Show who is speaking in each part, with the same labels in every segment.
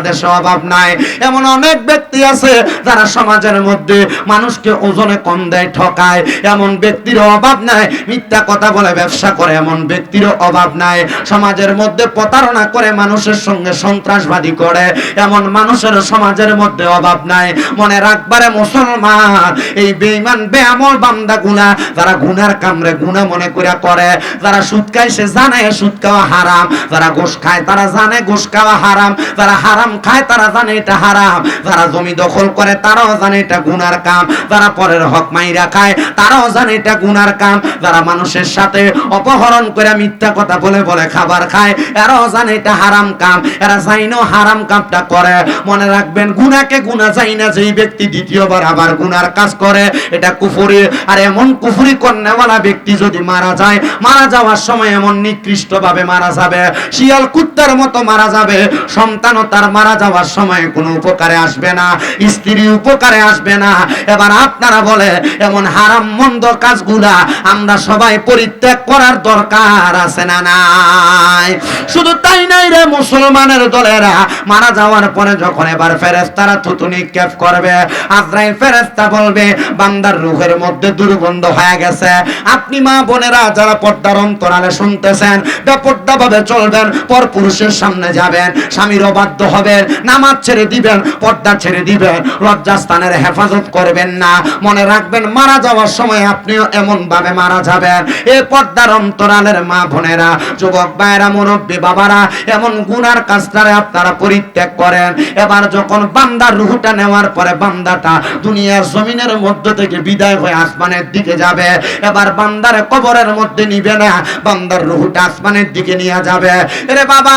Speaker 1: দেশে অভাব নাই। এমন অনেক ব্যক্তি আছে যারা সমাজের মধ্যে মানুষকে ওজনে কম দেয়, ঠকায়। এমন ব্যক্তির অভাব নাই। মিথ্যা কথা বলে ব্যবসা করে, এমন ব্যক্তির অভাব নাই। সমাজের মধ্যে প্রতারণা করে, মানুষের সঙ্গে সন্ত্রাসবাদী করে। এমন মানুষের সমাজের মধ্যে অভাব নাই। মনে রাখবারে মুসলমান, এই বেঈমান, বেআমল বান্দা গুলা যারা গুনার কামরে গুনা মনে করে করে। যারা সুদ খায় সে জানে সুদ খাওয়া হারাম। যারা ঘুষ খায় তারা জানে ঘুষ খাওয়া হারাম। যারা হারাম খায়, তারা জানে এটা হারাম। যারা জমি দখল করে, তারাও জানে এটা গুনার কাম। যারা পরের হক মাইরা খায়, তারাও জানে এটা গুনার কাম। যারা মানুষের সাথে অপহরণ করে মিথ্যা কথা বলে বলে খাবার খায়, এরাও জানে এটা হারাম কাম। এরা জাইনো হারাম কামটা করে। মনে রাখবেন, গুনাকে গুনা যাই না যেই ব্যক্তি দ্বিতীয়বার আবার গুনার কাজ করে। এটা কুফুরি। আর এমন কুফুরি কন্যাওয়ালা ব্যক্তি যদি মারা যায়, মারা যাওয়ার সময় এমন নিকৃষ্ট ভাবে মারা যাবে। শিয়াল কুত্তার মতো মারা যাবে। সন্তানও তার মারা যাওয়ার সময় কোনো উপকারে আসবে না, স্ত্রী উপকারে আসবে না। এবার আপনারা বলে, এমন হারাম মন্দ কাজগুলা আমরা সবাই পরিত্যাগ করার দরকার আছে না নাই? শুধু তাই নাই রে মুসলমানের দলেরা। মারা যাওয়ার পরে যখন এবার ফেরেস্তারা থুতু নিক্ষেপ করবে, আজরাইল ফেরেস্তা বলবে, বান্দার রুহের মধ্যে দুর্গন্ধ হয়ে গেছে। আপনি মা বোনেরা যারা পর্দার অন্তরালে শুনতেছেন বেপর্দা ভাবে চলবেন পর পুরুষের সামনে যাবেন, স্বামীর অবাধ্য হবেন নামাজ ছেড়ে দিবেন, পর্দা ছেড়ে দিবেন, লজ্জাস্থানের হেফাজত করবেন না। মনে রাখবেন, মারা যাওয়ার সময় আপনিও এমন ভাবে মারা যাবেন। এ পর্দার অন্তরালের মা বোনেরা, যুবক ভাইরা মুরব্বী বাবারা, এমন গুনার কাজটারে আপনারা পরিত্যাগ করেন। এবার যখন বান্দার রুহুটা নেওয়ার পরে বান্দাটা দুনিয়ার জমিনের মধ্য থেকে বিদায় হয়ে আসমানের দিকে যাবে, এবার বান্দারে কবরের মধ্যে নিবে না, বান্দার রুহুটা আসমানের দিকে নিয়ে যাবে। রে বাবা,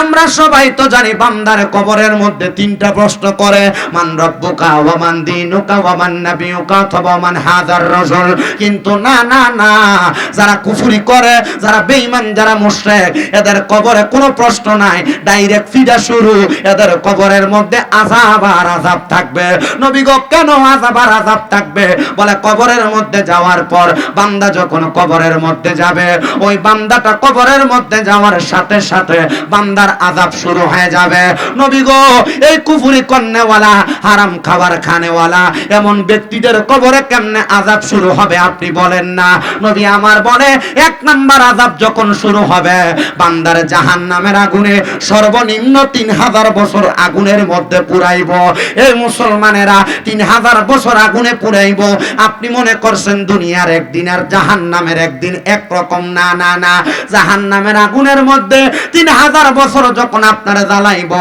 Speaker 1: আমরা সবাই তো জানি বান্দার কবরের মধ্যে তিনটা প্রশ্ন করে, মান রব্বুকা ওয়া মান দীনুকা ওয়া মান নাবিয়ুকা অথবা মান হাদার রাসূল। কিন্তু না না না, যারা কুফরি করে, যারা বেঈমান, যারা মুশরিক, এদের কবরে কোনো প্রশ্ন নাই, ডাইরেক্ট ফিডা শুরু, এদের কবরের মধ্যে আযাব আর আযাব থাকবে। নবী গো, কেন আযাব আর আযাব থাকবে? বলে, কবরের মধ্যে যাওয়ার পর বান্দা যখন কবরের মধ্যে যাবে, ওই বান্দাটা কবরের মধ্যে যাওয়ার সাথে সাথে বান্দার আযাব শুরু হয়ে যাবে। নবী গো, এই কুফরি কন্যাওয়ালা, হারাম খাবার খানেওয়ালা, এমন ব্যক্তিদের কবরে কেমনে আযাব শুরু হবে আপনি বলেন না। নবী আমার বলে, এক নাম্বার আযাব যখন শুরু হবে, বান্দার জাহান নামের আগুনে সর্বনিম্ন তিন হাজার বছর আগুনের মধ্যে পুরাইব এই মুসলমানেরা তিন হাজার বছর আগুনে পুরাইব আপনি মনে করছেন দুনিয়ার একদিন আর জাহান নামের একদিন একরকম? না না না। জাহান নামের আগুনের মধ্যে তিন হাজার বছর যখন আপনারা জ্বালাইব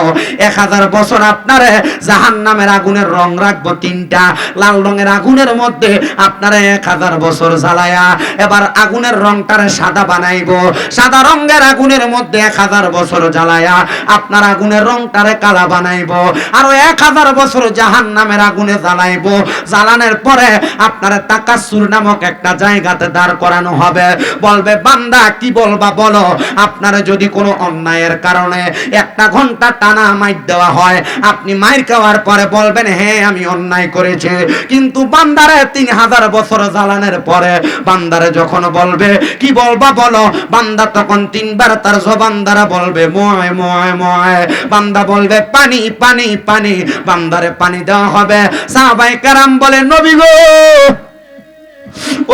Speaker 1: এক হাজার বছর আপনারে জাহান নামের আগুনের রং রাখব তিনটা, লাল রঙের আগুনের মধ্যে আপনারা এক হাজার বছর জ্বালায়া এবার আগুনের রংটারে সাদা বানাইব। সাদা রঙের আগুনের মধ্যে এক হাজার বছর জ্বালায়া আপনার আগুনের রংটারে কালা বানাইব। আরও এক হাজার বছর জাহান নামের আগুনে জ্বালাইব। জ্বালানোর পরে আপনার তাকাসুর নামক একটা জায়গাতে দাঁড় করানো হবে। বলবে, বান্দা, কি বলবা বলো? আপনারা যদি কোনো অন্যায়ের কারণে একটা ঘণ্টা টানা মাইর দেওয়া হয়। আপনি মাইর খাওয়ার পরে বলবেন হ্যাঁ আমি অন্যায় করেছি। কিন্তু বান্দারে তিন হাজার বছর জ্বালানোর পরে বান্দারে যখন বলবে, কি বলবা বলো? বান্দা তখন তিনবার তার জবান দ্বারা বলবে, ময় ময় ময়। বান্দা বলবে, পানি পানি পানি। বান্দারে পানি দেওয়া হবে। সাহাবাই কারাম বলে, নবী গো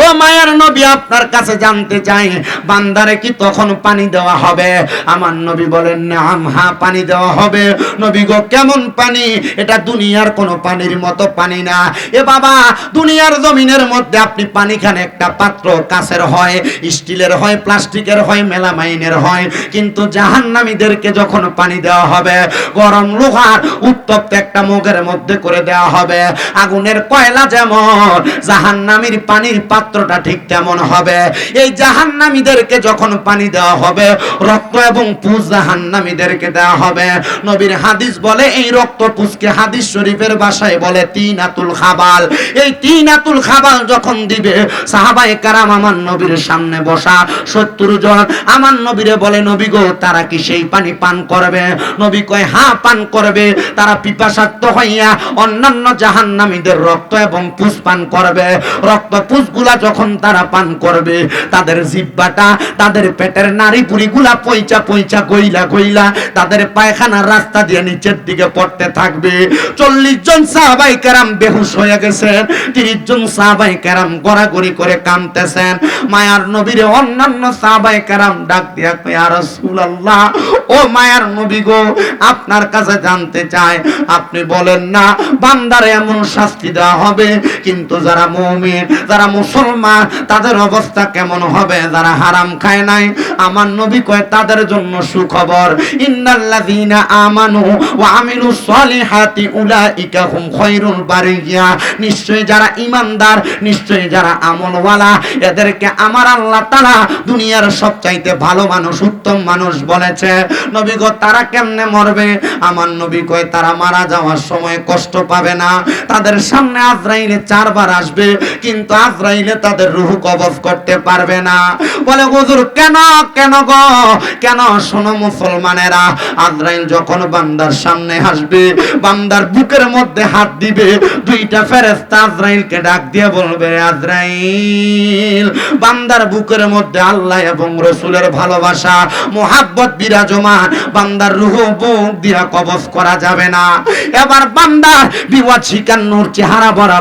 Speaker 1: ও মায়ার নবী, আপনার কাছে জানতে চাই, বান্দারে কি তখন পানি দেওয়া হবে? আমার নবী বলেন, নাম, হা, পানি দেওয়া হবে। নবী গো, কেমন পানি? এটা দুনিয়ার কোনো পানির মতো পানি না। এ বাবা, দুনিয়ার জমিনের মধ্যে আপনি পানি খান একটা পাত্র কাছের হয়, স্টিলের হয়, প্লাস্টিকের হয়, মেলামাইনের হয়, কিন্তু জাহান্নামীদেরকে যখন পানি দেওয়া হবে, গরম লোহার উত্তপ্ত একটা মুখের মধ্যে করে দেওয়া হবে। আগুনের কয়লা যেমন জাহান্নামীর পানির পাত্রটা ঠিক তেমন হবে। এই জাহান্নামীদেরকে যখন পানি দেওয়া হবে, রক্ত এবং পুষ জাহান্নামীদেরকে দেওয়া হবে। নবীর হাদিস বলে, এই রক্ত পুষকে হাদিস শরীফের ভাষায় বলে তিন আতুল খাবাল। এই তিন আতুল খাবাল যখন দিবে, সাহাবায়ে কারাম আমার নবীর সামনে বসা সত্তর জন আমার নবীরে বলে, নবী গো, তারা কি সেই পানি পান করবে? নবী কয়, হা, পান করবে। তারা পিপাসার্থ হইয়া অন্যান্য জাহান্নামীদের রক্ত এবং পুষ পান করবে। রক্ত পুষ জুসগুলা যখন তারা পান করবে, তাদের জিব্বাটা, তাদের পেটের নারী পুরিগুলা পইচা পইচা গইলা গইলা, তাদের পায়খানার রাস্তা দিয়ে নিচের দিকে পড়তে থাকবে। চল্লিশ জন সাহাবাই কেরাম বেহুশ হয়ে গেছেন, তিরিশ জন সাহাবাই কেরাম গড়াগড়ি করে কামতেছেন মায়ার নবীরে অন্যান্য সাহাবাই কেরাম ডাক দিয়া কই আর রাসূলুল্লাহ ও মায়ার নবী গো, আপনার কাছে জানতে চাই। আপনি বলেন না, বান্দার এমন শাস্তি দেওয়া হবে, কিন্তু যারা মুমিন, যারা মুসলমান, তাদের অবস্থা কেমন হবে? যারা হারাম খায় নাই, আমার নবী কয়, তাদের জন্য সুখবর। ইন্নাল্লাযীনা আমানু ওয়া আমিলুস সলিহাতি উলাইকা হুম খায়রুল বারিয়া। নিশ্চয়ই যারা ইমানদার নিশ্চয়ই যারা আমলওয়ালা, এদেরকে আমার আল্লাহ তাআলা দুনিয়ার সবচাইতে ভালো মানুষ, উত্তম মানুষ বলেছে। নবী গো, তারা কেমনে মরবে? আমার নবী কয়, তারা মারা যাওয়ার সময় কষ্ট পাবে না। তাদের সামনে আজরাইলে চারবার আসবে, কিন্তু আজরাইলে তাদের রুহ কবজ করতে পারবে না। বলে, হুজুর, কেন কেন গো? কেন? শোনো মুসলমানেরা, আজরাইল যখন বান্দার সামনে আসবে, বান্দার বুকের মধ্যে হাত দিবে, দুইটা ফেরেশতা আজরাইলকে ডাক দিয়ে বলবে, আজরাইল, বান্দার বুকের মধ্যে আল্লাহ এবং রসুলের ভালোবাসা, মোহাব্বত, বিরাজমান বান্দার রুহ বুক দিয়া কবজ করা যাবে না। এবার বান্দার বিওয়া শিকার নূর চেহারা ভরা